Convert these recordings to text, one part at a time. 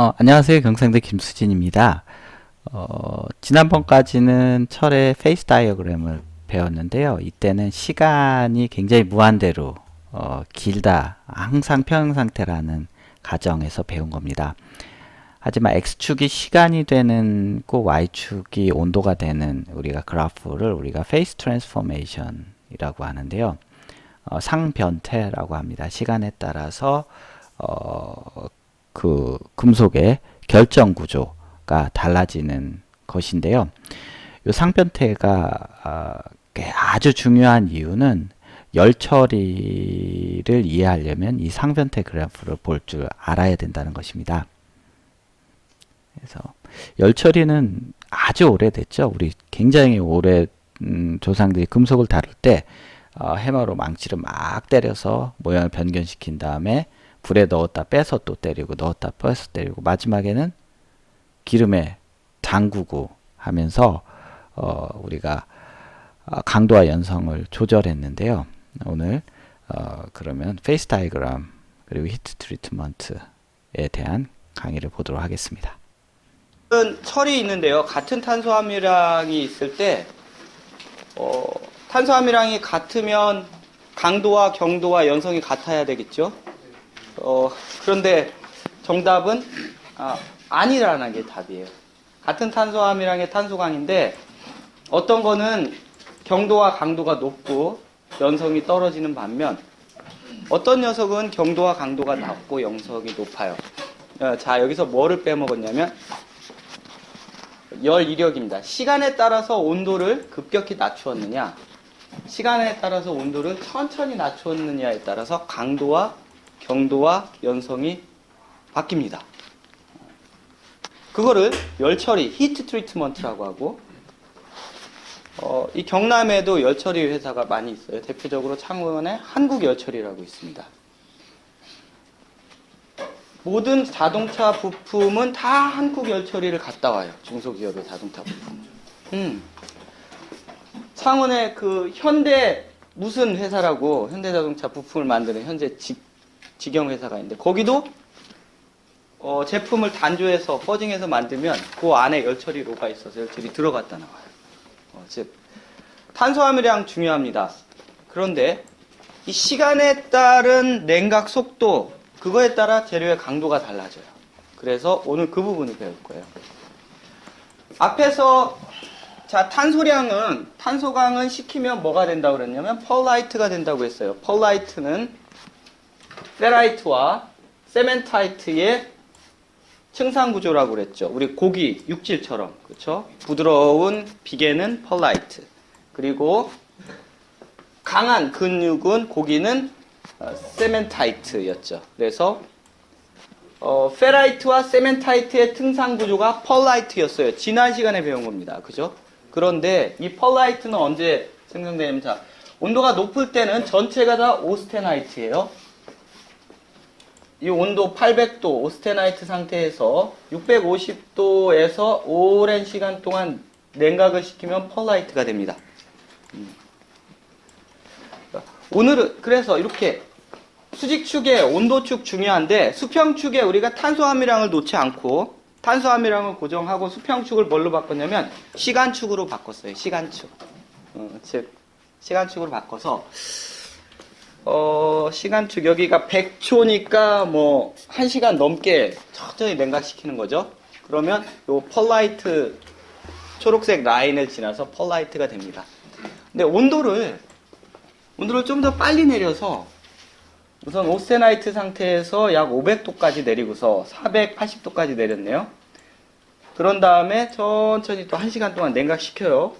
어, 안녕하세요. 경상대 김수진입니다. 어, 지난번까지는 철의 페이스 다이어그램을 배웠는데요. 이때는 시간이 굉장히 무한대로 어, 길다, 항상 평행 상태라는 가정에서 배운 겁니다. 하지만 x축이 시간이 되는 꼭 y축이 온도가 되는 우리가 그래프를 우리가 페이스 트랜스포메이션이라고 하는데요. 어, 상변태라고 합니다. 시간에 따라서 어, 그 금속의 결정 구조가 달라지는 것인데요. 이 상변태가 아, 꽤 아주 중요한 이유는 열 처리를 이해하려면 이 상변태 그래프를 볼 줄 알아야 된다는 것입니다. 그래서 열 처리는 아주 오래됐죠. 우리 굉장히 오래 음, 조상들이 금속을 다룰 때 어, 해머로 망치를 막 때려서 모양을 변경시킨 다음에 불에 넣었다 빼서 또 때리고 넣었다 빼서 때리고 마지막에는 기름에 담그고 하면서 어, 우리가 어, 강도와 연성을 조절했는데요. 오늘 어, 그러면 페이스 다이그램 그리고 히트 트리트먼트에 대한 강의를 보도록 하겠습니다. 은 철이 있는데요. 같은 탄소함유량이 있을 때 어, 탄소함유량이 같으면 강도와 경도와 연성이 같아야 되겠죠. 어, 그런데 정답은 아, 아니라는 게 답이에요. 같은 탄소함유량의 탄소강인데 어떤 거는 경도와 강도가 높고 연성이 떨어지는 반면 어떤 녀석은 경도와 강도가 낮고 연성이 높아요. 어, 자 여기서 뭐를 빼먹었냐면 열 이력입니다. 시간에 따라서 온도를 급격히 낮추었느냐, 시간에 따라서 온도를 천천히 낮추었느냐에 따라서 강도와 경도와 연성이 바뀝니다. 그거를 열처리, 히트 트리트먼트라고 하고, 어, 이 경남에도 열처리 회사가 많이 있어요. 대표적으로 창원에 한국열처리라고 있습니다. 모든 자동차 부품은 다 한국 열처리를 갔다 와요. 중소기업의 자동차 부품. 음. 창원에 그 현대 무슨 회사라고 현대자동차 부품을 만드는 현재 직, 직영 회사가 있는데 거기도 어, 제품을 단조해서 퍼징해서 만들면 그 안에 열처리로가 있어서 열처리 들어갔다 나와요. 어, 즉 탄소함유량 중요합니다. 그런데 이 시간에 따른 냉각 속도 그거에 따라 재료의 강도가 달라져요. 그래서 오늘 그 부분을 배울 거예요. 앞에서 자 탄소량은 탄소강은 식히면 뭐가 된다고 그랬냐면 펄라이트가 된다고 했어요. 펄라이트는 페라이트와 세멘타이트의 층상 구조라고 그랬죠. 우리 고기 육질처럼 그렇죠? 부드러운 비계는 펄라이트. 그리고 강한 근육은 고기는 어, 세멘타이트였죠. 그래서 어, 페라이트와 세멘타이트의 등상 구조가 펄라이트였어요. 지난 시간에 배운 겁니다. 그죠? 그런데 이 펄라이트는 언제 생성되냐면 자, 온도가 높을 때는 전체가 다 오스테나이트예요. 이 온도 800도 오스테나이트 상태에서 650도에서 오랜 시간 동안 냉각을 시키면 펄라이트가 됩니다. 음. 오늘은 그래서 이렇게 수직축의 온도축 중요한데 수평축에 우리가 탄소함유량을 놓지 않고 탄소함유량을 고정하고 수평축을 뭘로 바꿨냐면 시간축으로 바꿨어요. 시간축. 어, 즉 시간축으로 바꿔서 어, 시간축 여기가 100초니까 뭐 1시간 넘게 천천히 냉각시키는 거죠. 그러면 요 펄라이트 초록색 라인을 지나서 펄라이트가 됩니다. 근데 온도를 온도를 좀 더 빨리 내려서 우선 오스테나이트 상태에서 약 500도까지 내리고서 480도까지 내렸네요. 그런 다음에 천천히 또 1시간 동안 냉각시켜요.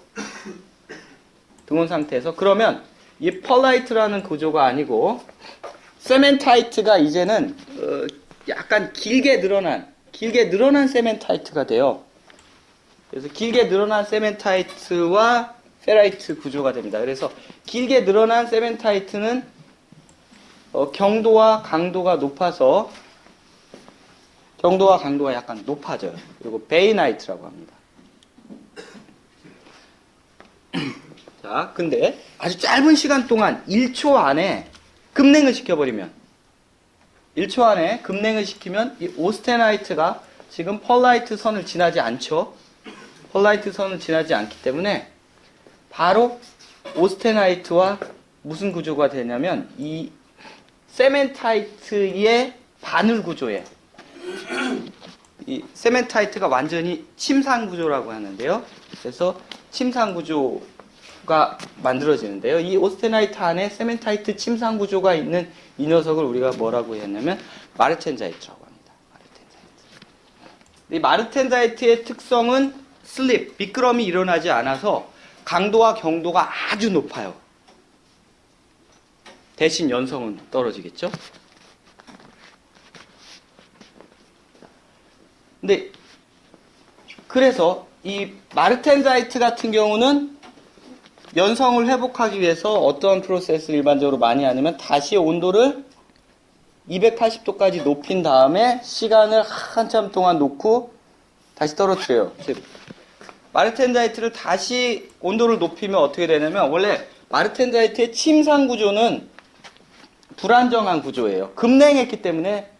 등온 상태에서. 그러면 이 펄라이트라는 구조가 아니고 세멘타이트가 이제는 어, 약간 길게 늘어난 길게 늘어난 세멘타이트가 돼요. 그래서 길게 늘어난 세멘타이트와 페라이트 구조가 됩니다. 그래서 길게 늘어난 세멘타이트는 어, 경도와 강도가 높아서 경도와 강도가 약간 높아져요. 그리고 베이나이트라고 합니다. 자, 근데 아주 짧은 시간 동안 1초 안에 급냉을 시켜버리면 1초 안에 급냉을 시키면 이 오스테나이트가 지금 펄라이트 선을 지나지 않죠. 펄라이트 선을 지나지 않기 때문에 바로 오스테나이트와 무슨 구조가 되냐면 이 세멘타이트의 바늘 구조에 이 세멘타이트가 완전히 침상 구조라고 하는데요. 그래서 침상 구조 가 만들어지는데요. 이 오스테나이트 안에 세멘타이트 침상 구조가 있는 이 녀석을 우리가 뭐라고 했냐면 마르텐자이트라고 합니다. 마르텐자이트. 이 마르텐자이트의 특성은 슬립, 미끄럼이 일어나지 않아서 강도와 경도가 아주 높아요. 대신 연성은 떨어지겠죠? 근데 그래서 이 마르텐자이트 같은 경우는 연성을 회복하기 위해서 어떤 프로세스를 일반적으로 많이 하냐면 다시 온도를 280도까지 높인 다음에 시간을 한참 동안 놓고 다시 떨어뜨려요. 즉, 마르텐자이트를 다시 온도를 높이면 어떻게 되냐면 원래 마르텐자이트의 침상 구조는 불안정한 구조예요. 급냉했기 때문에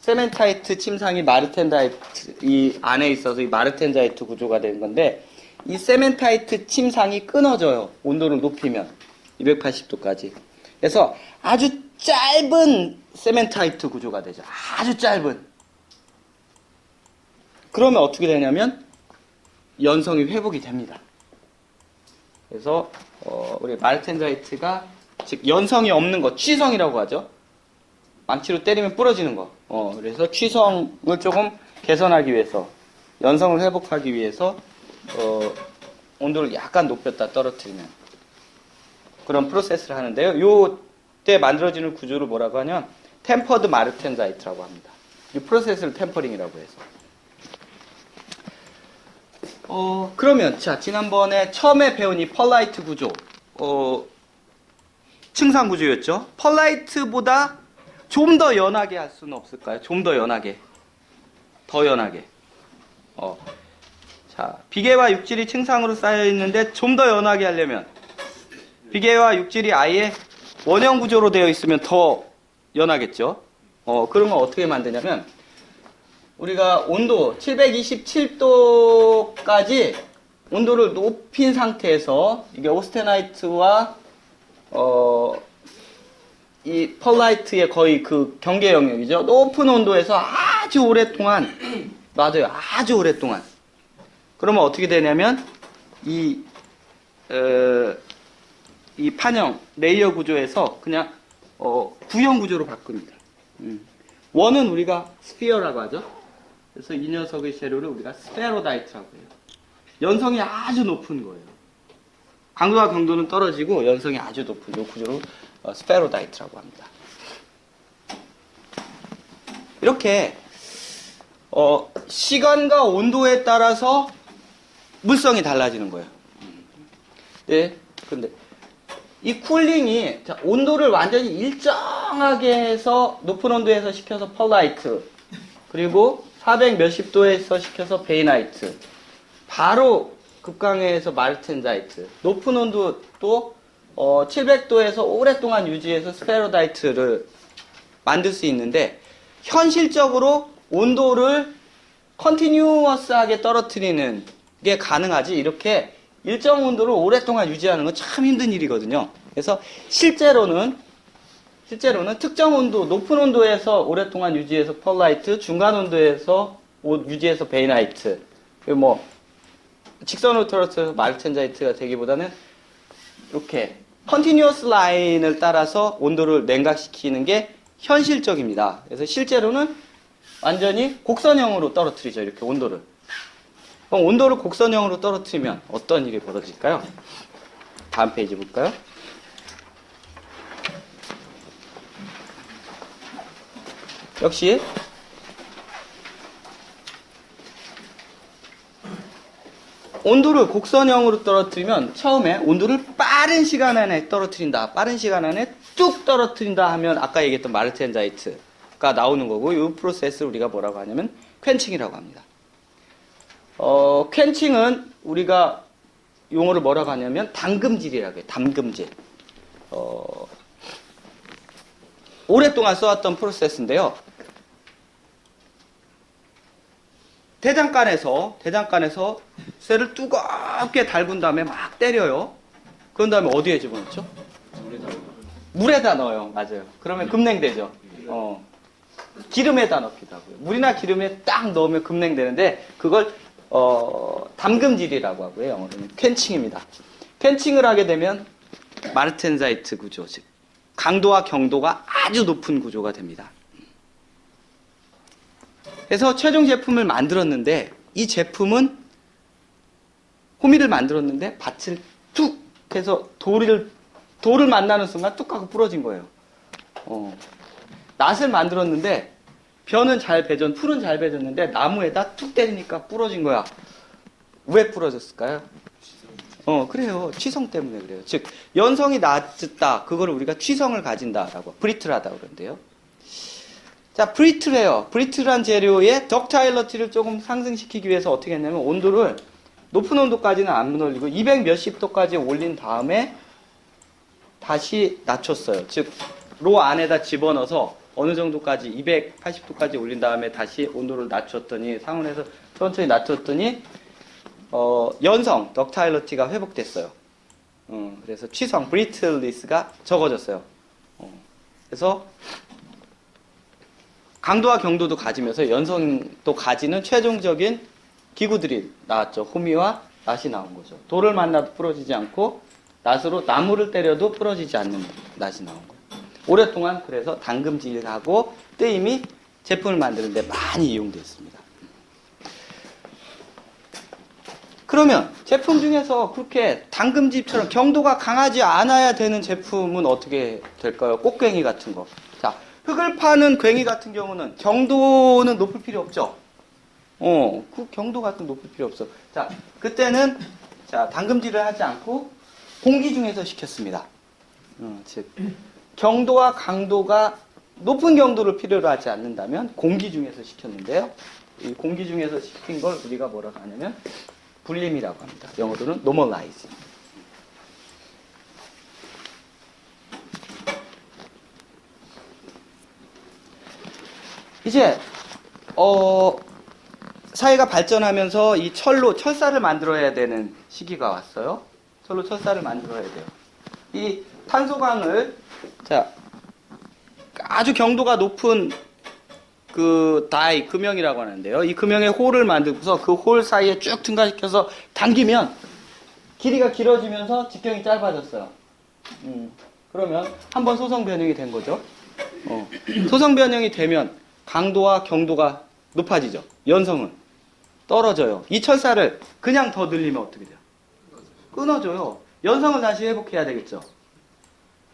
세멘타이트 침상이 마르텐자이트 이 안에 있어서 이 마르텐자이트 구조가 되는 건데 이 세멘타이트 침상이 끊어져요. 온도를 높이면 280도까지. 그래서 아주 짧은 세멘타이트 구조가 되죠. 아주 짧은. 그러면 어떻게 되냐면 연성이 회복이 됩니다. 그래서 어, 우리 마르텐자이트가 즉 연성이 없는 것, 취성이라고 하죠. 망치로 때리면 부러지는 거. 어, 그래서 취성을 조금 개선하기 위해서, 연성을 회복하기 위해서, 어, 온도를 약간 높였다 떨어뜨리면 그런 프로세스를 하는데요. 요때 만들어지는 구조를 뭐라고 하냐면 템퍼드 마르텐자이트라고 합니다. 이 프로세스를 템퍼링이라고 해서. 어, 그러면 자, 지난번에 처음에 배운 이 펄라이트 구조. 어, 층상 구조였죠. 펄라이트보다 좀 더 연하게 할 수는 없을까요? 좀 더 연하게. 더 연하게. 어. 자, 비계와 육질이 층상으로 쌓여 있는데 좀 더 연하게 하려면 비계와 육질이 아예 원형 구조로 되어 있으면 더 연하겠죠. 어, 그러면 어떻게 만드냐면 우리가 온도 727도까지 온도를 높인 상태에서 이게 오스테나이트와 어, 이 펄라이트의 거의 그 경계 영역이죠. 높은 온도에서 아주 오랫동안 맞아요. 아주 오랫동안. 그러면 어떻게 되냐면 이, 어, 이 판형 레이어 구조에서 그냥 어, 구형 구조로 바꿉니다. 음. 원은 우리가 스피어라고 하죠. 그래서 이 녀석의 재료를 우리가 스페로다이트라고 해요. 연성이 아주 높은 거예요. 강도와 강도는 떨어지고 연성이 아주 높은 이 구조로 어, 스페로다이트라고 합니다. 이렇게 어, 시간과 온도에 따라서 물성이 달라지는 거예요. 네, 근데 이 쿨링이 자, 온도를 완전히 일정하게 해서 높은 온도에서 식혀서 펄라이트 그리고 400 몇십 도에서 식혀서 베이나이트 바로 급강해서 마르텐자이트 높은 온도 또 어, 700도에서 오랫동안 유지해서 스페로다이트를 만들 수 있는데 현실적으로 온도를 컨티뉴어스하게 떨어뜨리는 게 가능하지 이렇게 일정 온도를 오랫동안 유지하는 건 참 힘든 일이거든요. 그래서 실제로는 실제로는 특정 온도, 높은 온도에서 오랫동안 유지해서 펄라이트, 중간 온도에서 오- 유지해서 베이나이트, 그리고 뭐 직선으로 떨어뜨려서 마르텐자이트가 되기보다는 이렇게 컨티뉴어스 라인을 따라서 온도를 냉각시키는 게 현실적입니다. 그래서 실제로는 완전히 곡선형으로 떨어뜨리죠. 이렇게 온도를. 그럼 온도를 곡선형으로 떨어뜨리면 어떤 일이 벌어질까요? 다음 페이지 볼까요? 역시 온도를 곡선형으로 떨어뜨리면 처음에 온도를 빠른 시간 안에 떨어뜨린다. 빠른 시간 안에 뚝 떨어뜨린다 하면 아까 얘기했던 마르텐자이트가 나오는 거고 이 프로세스를 우리가 뭐라고 하냐면 퀸칭이라고 합니다. 어, 퀸칭은 우리가 용어를 뭐라고 하냐면 담금질이라고 해요. 담금질. 어, 오랫동안 써왔던 프로세스인데요. 대장간에서 대장간에서 쇠를 두껍게 달군 다음에 막 때려요. 그런 다음에 어디에 집어넣죠? 물에다 넣어요. 맞아요. 그러면 급냉되죠. 어. 기름에다 넣기도 하고요. 물이나 기름에 딱 넣으면 급냉되는데 그걸 어, 담금질이라고 하고요. 영어로는 캔칭입니다. 캔칭을 하게 되면 마르텐자이트 구조, 즉 강도와 경도가 아주 높은 구조가 됩니다. 그래서 최종 제품을 만들었는데 이 제품은 호미를 만들었는데 밭을 툭 해서 돌을 돌을 만나는 순간 뚝 하고 부러진 거예요. 어. 낫을 만들었는데 벼는 잘 배전, 풀은 잘 배졌는데 나무에다 툭 때리니까 부러진 거야. 왜 부러졌을까요? 어, 그래요. 취성 때문에 그래요. 즉, 연성이 낮다. 그거를 우리가 취성을 가진다라고, 브리틀하다고 그러는데요. 자, 브리틀해요. 브리틀한 재료의 덕타일러티를 조금 상승시키기 위해서 어떻게 했냐면 온도를 높은 온도까지는 안 올리고 200 몇십 도까지 올린 다음에 다시 낮췄어요. 즉, 로 안에다 집어넣어서 어느 정도까지 280도까지 올린 다음에 다시 온도를 낮췄더니 상온에서 천천히 낮췄더니 어, 연성 덕타일러티가 회복됐어요. 어, 그래서 취성 브리틀리스가 적어졌어요. 어, 그래서 강도와 경도도 가지면서 연성도 가지는 최종적인 기구들이 나왔죠. 호미와 낫이 나온 거죠. 돌을 만나도 부러지지 않고 낫으로 나무를 때려도 부러지지 않는 낫이 나온 거예요. 오랫동안 그래서 당금질하고 뜨임이 제품을 만드는데 많이 이용됐습니다. 그러면 제품 중에서 그렇게 당금집처럼 경도가 강하지 않아야 되는 제품은 어떻게 될까요? 꽃괭이 같은 거. 자, 흙을 파는 괭이 같은 경우는 경도는 높을 필요 없죠. 어, 그 경도 같은 높을 필요 없어. 자, 그때는 자 당금질을 하지 않고 공기 중에서 시켰습니다. 어, 즉 경도와 강도가 높은 경도를 필요로 하지 않는다면 공기 중에서 시켰는데요. 이 공기 중에서 시킨 걸 우리가 뭐라고 하냐면 불림이라고 합니다. 영어로는 normalize. 이제 어 사회가 발전하면서 이 철로 철사를 만들어야 되는 시기가 왔어요. 철로 철사를 만들어야 돼요. 이 탄소광을 자 아주 경도가 높은 그 다이 금형이라고 하는데요. 이 금형에 홀을 만들고서 그 홀 사이에 쭉 등가시켜서 당기면 길이가 길어지면서 직경이 짧아졌어요. 음, 그러면 한번 소성 변형이 된 거죠. 어, 소성 변형이 되면 강도와 경도가 높아지죠. 연성은 떨어져요. 이 철사를 그냥 더 늘리면 어떻게 돼요? 끊어져요. 연성을 다시 회복해야 되겠죠.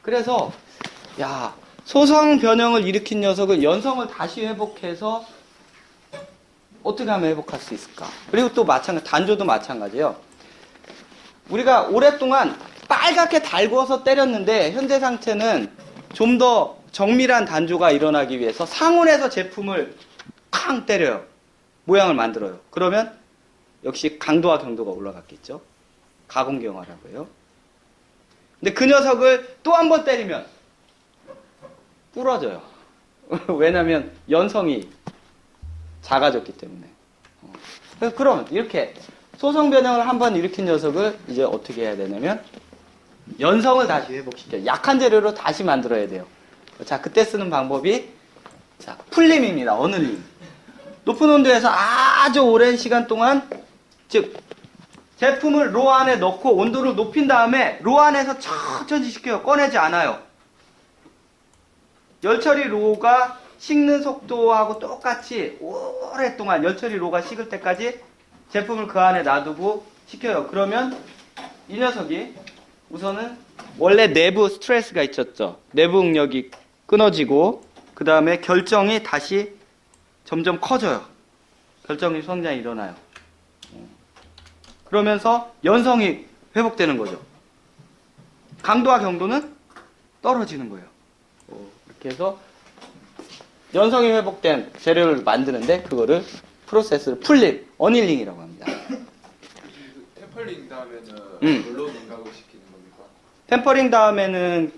그래서 야 소성 변형을 일으킨 녀석을 연성을 다시 회복해서 어떻게 하면 회복할 수 있을까? 그리고 또 마찬가지 단조도 마찬가지예요. 우리가 오랫동안 빨갛게 달궈서 때렸는데 현재 상태는 좀 더 정밀한 단조가 일어나기 위해서 상온에서 제품을 쾅 때려요. 모양을 만들어요. 그러면 역시 강도와 경도가 올라갔겠죠. 가공 경화라고 해요. 근데 그 녀석을 또 한 번 때리면 부러져요. 왜냐하면 연성이 작아졌기 때문에. 어. 그래서 그럼 이렇게 소성 변형을 한번 일으킨 녀석을 이제 어떻게 해야 되냐면 연성을 다시 회복시켜요. 약한 재료로 다시 만들어야 돼요. 자, 그때 쓰는 방법이 자, 풀림입니다. 어늘림. 높은 온도에서 아주 오랜 시간 동안 즉 제품을 로 안에 넣고 온도를 높인 다음에 로 안에서 천천히 식혀요. 꺼내지 않아요. 열처리 로가 식는 속도하고 똑같이 오랫동안 열처리 로가 식을 때까지 제품을 그 안에 놔두고 식혀요. 그러면 이 녀석이 우선은 원래 내부 스트레스가 있었죠. 내부 응력이 끊어지고 그 다음에 결정이 다시 점점 커져요. 결정이 성장이 일어나요. 그러면서 연성이 회복되는 거죠. 강도와 경도는 떨어지는 거예요. 해서 연성이 회복된 재료를 만드는데 그거를 프로세스를 풀림, 어닐링이라고 합니다. 템펄링 다음에는 음. 물로 냉각을 시키는 겁니까? 템퍼링 다음에는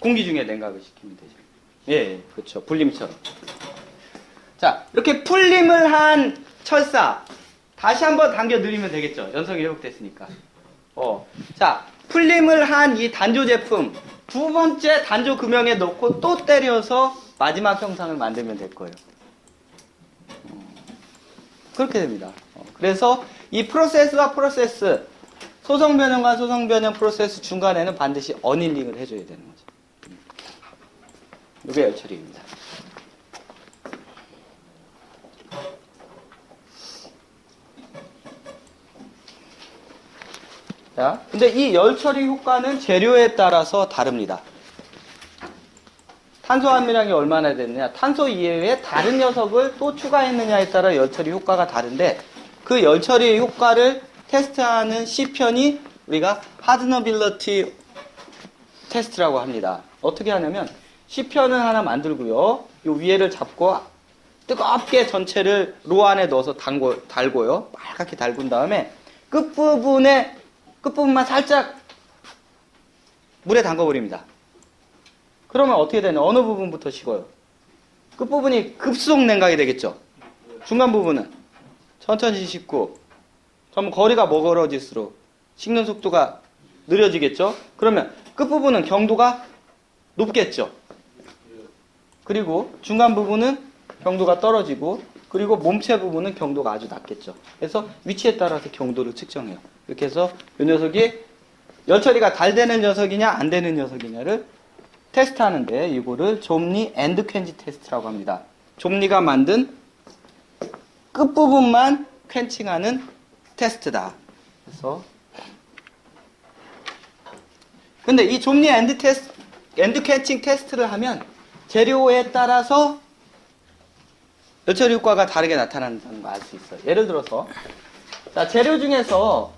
공기 중에 냉각을 시키면 되죠. 예, 예, 그렇죠. 풀림처럼. 자, 이렇게 풀림을 한 철사. 다시 한번 당겨 누리면 되겠죠. 연속이 회복됐으니까. 어. 자, 풀림을 한 이 단조 제품 두 번째 단조 금형에 넣고 또 때려서 마지막 형상을 만들면 될 거예요. 어, 그렇게 됩니다. 어, 그래서 이 프로세스와 프로세스, 소성 변형과 소성 변형 프로세스 중간에는 반드시 어닐링을 해줘야 되는 거죠. 음. 이게 열처리입니다. 자, 근데 이 열처리 효과는 재료에 따라서 다릅니다. 탄소 함유량이 얼마나 됐느냐, 탄소 이외에 다른 녀석을 또 추가했느냐에 따라 열처리 효과가 다른데 그 열처리 효과를 테스트하는 C편이 우리가 하드너빌러티 테스트라고 합니다. 어떻게 하냐면 C편을 하나 만들고요. 이 위에를 잡고 뜨겁게 전체를 로 안에 넣어서 담고, 달고요. 빨갛게 달군 다음에 끝부분에 끝부분만 살짝 물에 담궈버립니다. 그러면 어떻게 되냐? 어느 부분부터 식어요? 끝부분이 급속 냉각이 되겠죠? 중간 부분은 천천히 식고, 그럼 거리가 멀어질수록 식는 속도가 느려지겠죠? 그러면 끝부분은 경도가 높겠죠? 그리고 중간 부분은 경도가 떨어지고, 그리고 몸체 부분은 경도가 아주 낮겠죠. 그래서 위치에 따라서 경도를 측정해요. 이렇게 해서 이 녀석이 열처리가 잘 되는 녀석이냐 안 되는 녀석이냐를 테스트하는데 이거를 좀니 앤드 퀸지 테스트라고 합니다. 좀니가 만든 끝부분만 퀸칭하는 테스트다. 그래서 근데 이 좀니 앤드 테스트 앤드 퀸칭 테스트를 하면 재료에 따라서 열처리 효과가 다르게 나타난다는 걸 알 수 있어요. 예를 들어서 자, 재료 중에서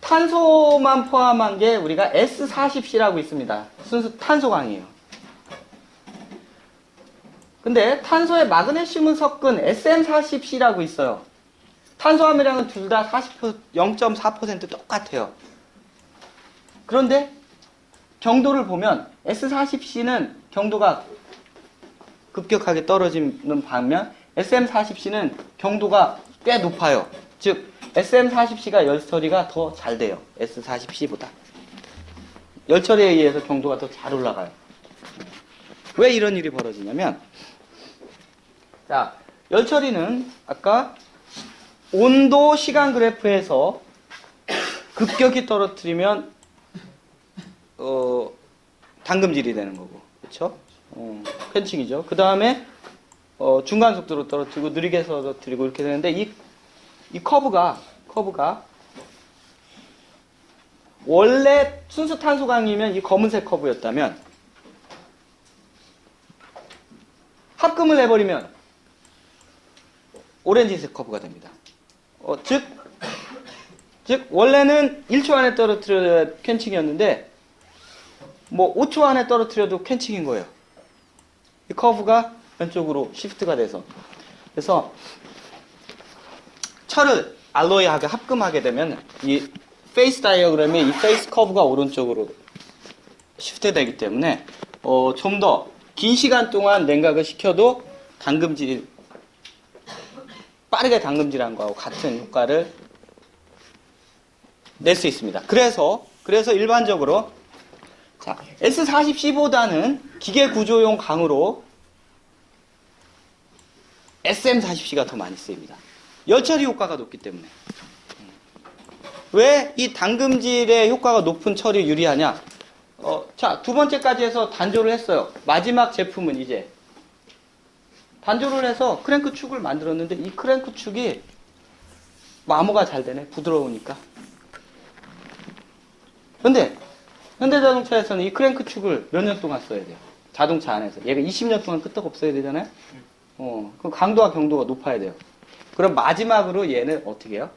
탄소만 포함한 게 우리가 S40C라고 있습니다. 순수 탄소광이에요. 근데 탄소에 마그네슘을 섞은 SM40C라고 있어요. 탄소 함유량은 둘 다 0.4% 똑같아요. 그런데 경도를 보면 S40C는 경도가 급격하게 떨어지는 반면 SM40C는 경도가 꽤 높아요. 즉 SM40C가 열 처리가 더 잘 돼요. S40C보다. 열 처리에 의해서 경도가 더 잘 올라가요. 왜 이런 일이 벌어지냐면 자, 열 처리는 아까 온도 시간 그래프에서 급격히 떨어뜨리면 어, 당금질이 되는 거고. 그렇죠? 어, 펜칭이죠. 그 다음에 어, 중간 속도로 떨어뜨리고 느리게 떨어뜨리고 이렇게 되는데 이 이 커브가 커브가 원래 순수 탄소광이면 이 검은색 커브였다면 합금을 해버리면 오렌지색 커브가 됩니다. 어, 즉, 즉 원래는 1초 안에 떨어뜨려야 캔칭이었는데 뭐 5초 안에 떨어뜨려도 캔칭인 거예요. 이 커브가 왼쪽으로 시프트가 돼서 그래서 철을 알로이하게 합금하게 되면 이 페이스 다이어그램에 이 페이스 커브가 오른쪽으로 시프트 되기 때문에 어, 좀 더 긴 시간 동안 냉각을 시켜도 당금질 빠르게 당금질한 거하고 같은 효과를 낼 수 있습니다. 그래서 그래서 일반적으로 자, S40C보다는 기계 구조용 강으로 SM40C가 더 많이 쓰입니다. 열처리 효과가 높기 때문에. 왜 이 당금질의 효과가 높은 철이 유리하냐? 어, 자, 두 번째까지 해서 단조를 했어요. 마지막 제품은 이제 단조를 해서 크랭크 축을 만들었는데 이 크랭크 축이 마모가 잘 되네. 부드러우니까. 근데 현대자동차에서는 이 크랭크 축을 몇 년 동안 써야 돼요. 자동차 안에서. 얘가 20년 동안 끄떡 없어야 되잖아요. 어, 그 강도와 경도가 높아야 돼요. 그럼 마지막으로 얘는 어떻게 해요?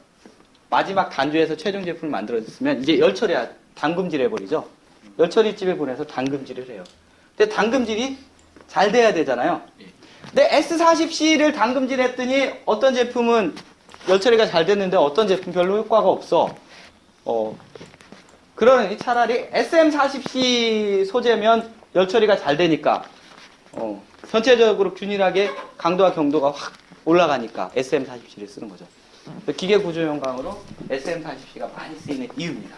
마지막 단조에서 최종 제품을 만들어졌으면 이제 열처리 당금질 해버리죠. 열처리집에 보내서 당금질을 해요. 근데 당금질이 잘 돼야 되잖아요. 근데 S40C를 당금질 했더니 어떤 제품은 열처리가 잘 됐는데 어떤 제품 별로 효과가 없어. 어, 그러니 차라리 SM40C 소재면 열처리가 잘 되니까 어, 전체적으로 균일하게 강도와 경도가 확 올라가니까 SM40C를 쓰는 거죠. 기계 구조용 강으로 SM40C가 많이 쓰이는 이유입니다.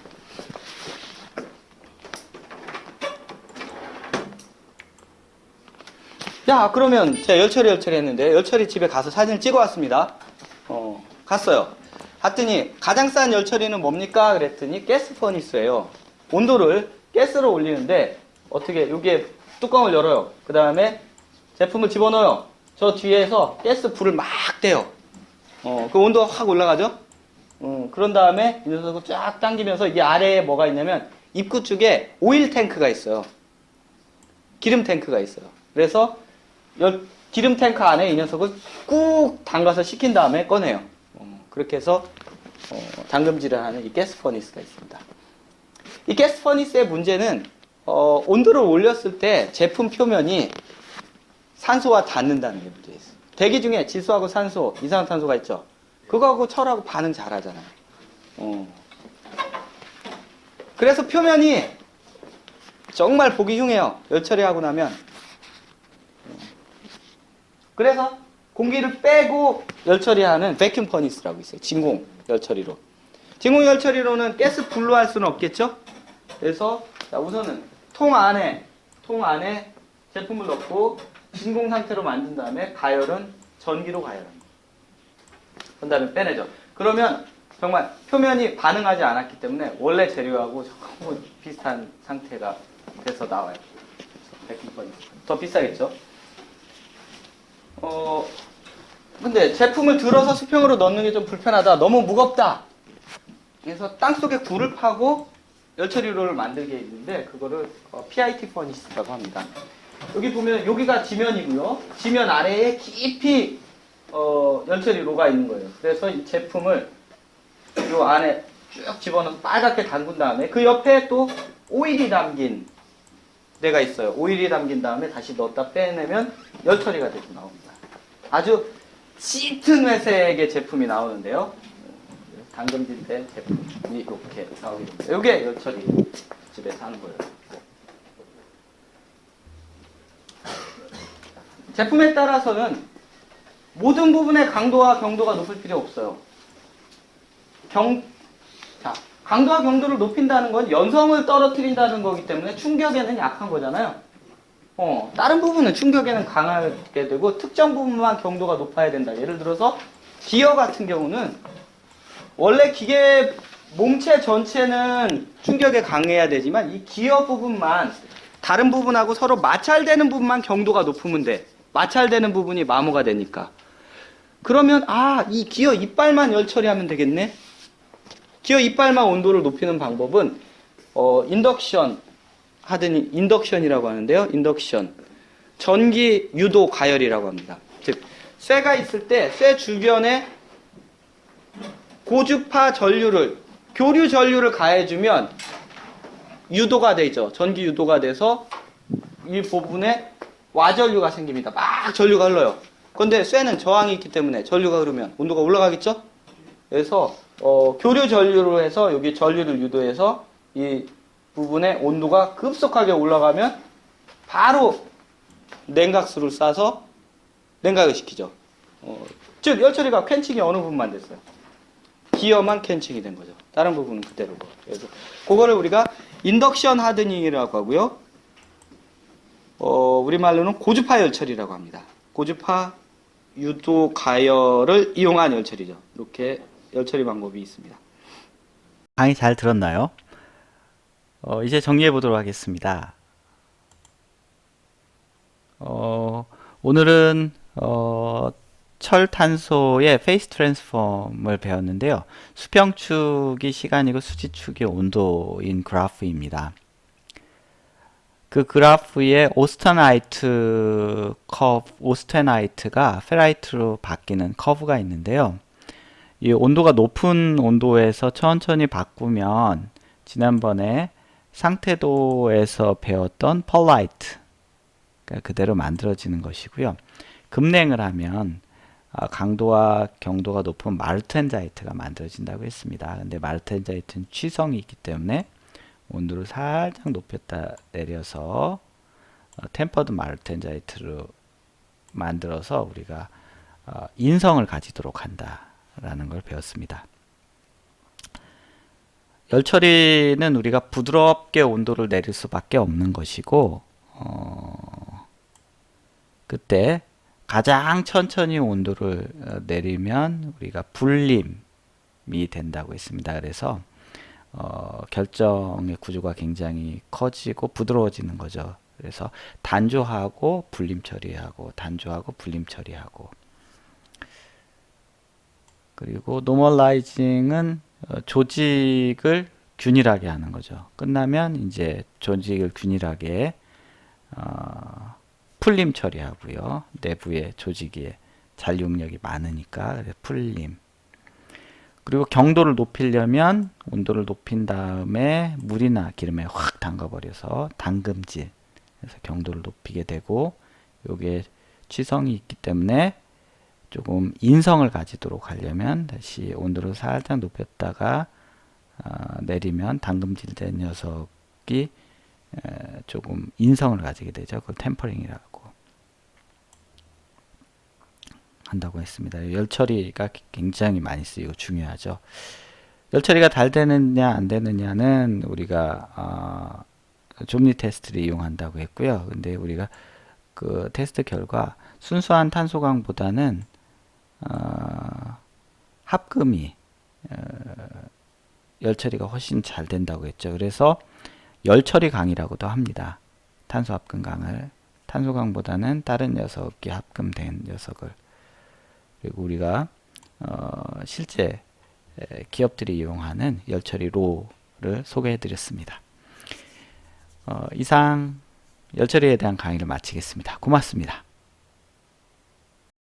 야, 그러면 제가 열처리 열처리 했는데 열처리 집에 가서 사진을 찍어 왔습니다. 어, 갔어요. 갔더니 가장 싼 열처리는 뭡니까? 그랬더니 가스 퍼니스예요. 온도를 가스로 올리는데 어떻게 여기에 뚜껑을 열어요. 그 다음에 제품을 집어넣어요. 저 뒤에서 가스 불을 막 떼요. 어, 그 온도가 확 올라가죠? 어, 그런 다음에 이 녀석을 쫙 당기면서 이 아래에 뭐가 있냐면 입구 쪽에 오일 탱크가 있어요. 기름 탱크가 있어요. 그래서 열- 기름 탱크 안에 이 녀석을 꾹 담가서 식힌 다음에 꺼내요. 어, 그렇게 해서 어, 잠금질을 하는 이 가스 퍼니스가 있습니다. 이 가스 퍼니스의 문제는 어, 온도를 올렸을 때 제품 표면이 산소와 닿는다는 게 문제예요. 대기 중에 질소하고 산소, 이산화탄소가 있죠. 그거하고 철하고 반응 잘 하잖아요. 어. 그래서 표면이 정말 보기 흉해요. 열 처리하고 나면. 그래서 공기를 빼고 열 처리하는 베큐um 퍼니스라고 있어요. 진공 열 처리로. 진공 열 처리로는 가스 불로 할 수는 없겠죠? 그래서 자, 우선은 통 안에 통 안에 제품을 넣고 진공 상태로 만든 다음에 가열은 전기로 가열합니다. 그 다음에 빼내죠. 그러면 정말 표면이 반응하지 않았기 때문에 원래 재료하고 전부 비슷한 상태가 돼서 나와요. 베킹 퍼니스. 더 비싸겠죠? 어, 근데 제품을 들어서 수평으로 넣는 게 좀 불편하다. 너무 무겁다. 그래서 땅 속에 굴을 파고 열처리로를 만들게 있는데 그거를 어, PIT 퍼니스라고 합니다. 여기 보면 여기가 지면이고요. 지면 아래에 깊이 어, 열처리로가 있는 거예요. 그래서 이 제품을 요 안에 쭉 집어넣어서 빨갛게 담근 다음에 그 옆에 또 오일이 담긴 데가 있어요. 오일이 담긴 다음에 다시 넣었다 빼내면 열처리가 돼서 나옵니다. 아주 짙은 회색의 제품이 나오는데요. 당금질 된 제품이 이렇게 나오게 됩니다. 이게 열처리 집에서 하는 거예요. 제품에 따라서는 모든 부분의 강도와 경도가 높을 필요 없어요. 경, 자, 강도와 경도를 높인다는 건 연성을 떨어뜨린다는 거기 때문에 충격에는 약한 거잖아요. 어, 다른 부분은 충격에는 강하게 되고 특정 부분만 경도가 높아야 된다. 예를 들어서 기어 같은 경우는 원래 기계 몸체 전체는 충격에 강해야 되지만 이 기어 부분만 다른 부분하고 서로 마찰되는 부분만 경도가 높으면 돼. 마찰되는 부분이 마모가 되니까. 그러면 아, 이 기어 이빨만 열 처리하면 되겠네. 기어 이빨만 온도를 높이는 방법은 어, 인덕션 하더니 인덕션이라고 하는데요. 인덕션. 전기 유도 가열이라고 합니다. 즉 쇠가 있을 때 쇠 주변에 고주파 전류를 교류 전류를 가해 주면 유도가 되죠. 전기 유도가 돼서 이 부분에 와전류가 생깁니다. 막 전류가 흘러요. 그런데 쇠는 저항이 있기 때문에 전류가 흐르면 온도가 올라가겠죠? 그래서 어, 교류 전류로 해서 여기 전류를 유도해서 이 부분의 온도가 급속하게 올라가면 바로 냉각수를 쏴서 냉각을 시키죠. 어, 즉 열처리가 캔칭이 어느 부분만 됐어요. 기어만 캔칭이 된 거죠. 다른 부분은 그대로고. 그래서 그거를 우리가 인덕션 하드닝이라고 하고요. 어, 우리말로는 고주파 열처리라고 합니다. 고주파 유도 가열을 이용한 열처리죠. 이렇게 열처리 방법이 있습니다. 강의 잘 들었나요? 어, 이제 정리해 보도록 하겠습니다. 어, 오늘은 어, 철탄소의 페이스 트랜스폼을 배웠는데요. 수평축이 시간이고 수지축이 온도인 그래프입니다. 그 그래프에 오스터나이트 커브, 오스테나이트가 페라이트로 바뀌는 커브가 있는데요. 이 온도가 높은 온도에서 천천히 바꾸면 지난번에 상태도에서 배웠던 펄라이트 그러니까 그대로 만들어지는 것이고요. 급냉을 하면 아, 강도와 경도가 높은 마르텐자이트가 만들어진다고 했습니다. 근데 마르텐자이트는 취성이 있기 때문에 온도를 살짝 높였다 내려서 어, 템퍼드 마르텐자이트로 만들어서 우리가 어, 인성을 가지도록 한다라는 걸 배웠습니다. 열 처리는 우리가 부드럽게 온도를 내릴 수밖에 없는 것이고 어, 그때 가장 천천히 온도를 어, 내리면 우리가 불림이 된다고 했습니다. 그래서 어, 결정의 구조가 굉장히 커지고 부드러워지는 거죠. 그래서 단조하고 불림 처리하고 단조하고 불림 처리하고 그리고 노멀라이징은 어, 조직을 균일하게 하는 거죠. 끝나면 이제 조직을 균일하게 어, 풀림 처리하고요. 내부에 조직에 잔류력이 많으니까 풀림. 그리고 경도를 높이려면 온도를 높인 다음에 물이나 기름에 확 담가버려서 담금질. 그래서 경도를 높이게 되고 요게 취성이 있기 때문에 조금 인성을 가지도록 하려면 다시 온도를 살짝 높였다가 어, 내리면 담금질된 녀석이 에, 조금 인성을 가지게 되죠. 그걸 템퍼링이라고 한다고 했습니다. 열 처리가 굉장히 많이 쓰이고 중요하죠. 열 처리가 잘 되느냐 안 되느냐는 우리가 어, 좀니 테스트를 이용한다고 했고요. 근데 우리가 그 테스트 결과 순수한 탄소광보다는 어, 합금이 어, 열 처리가 훨씬 잘 된다고 했죠. 그래서 열 처리 강이라고도 합니다. 탄소 합금 강을 탄소 강보다는 다른 녀석이 합금된 녀석을 그리고 우리가 어, 실제 에, 기업들이 이용하는 열 처리 로를 소개해 드렸습니다. 어, 이상 열 처리에 대한 강의를 마치겠습니다. 고맙습니다.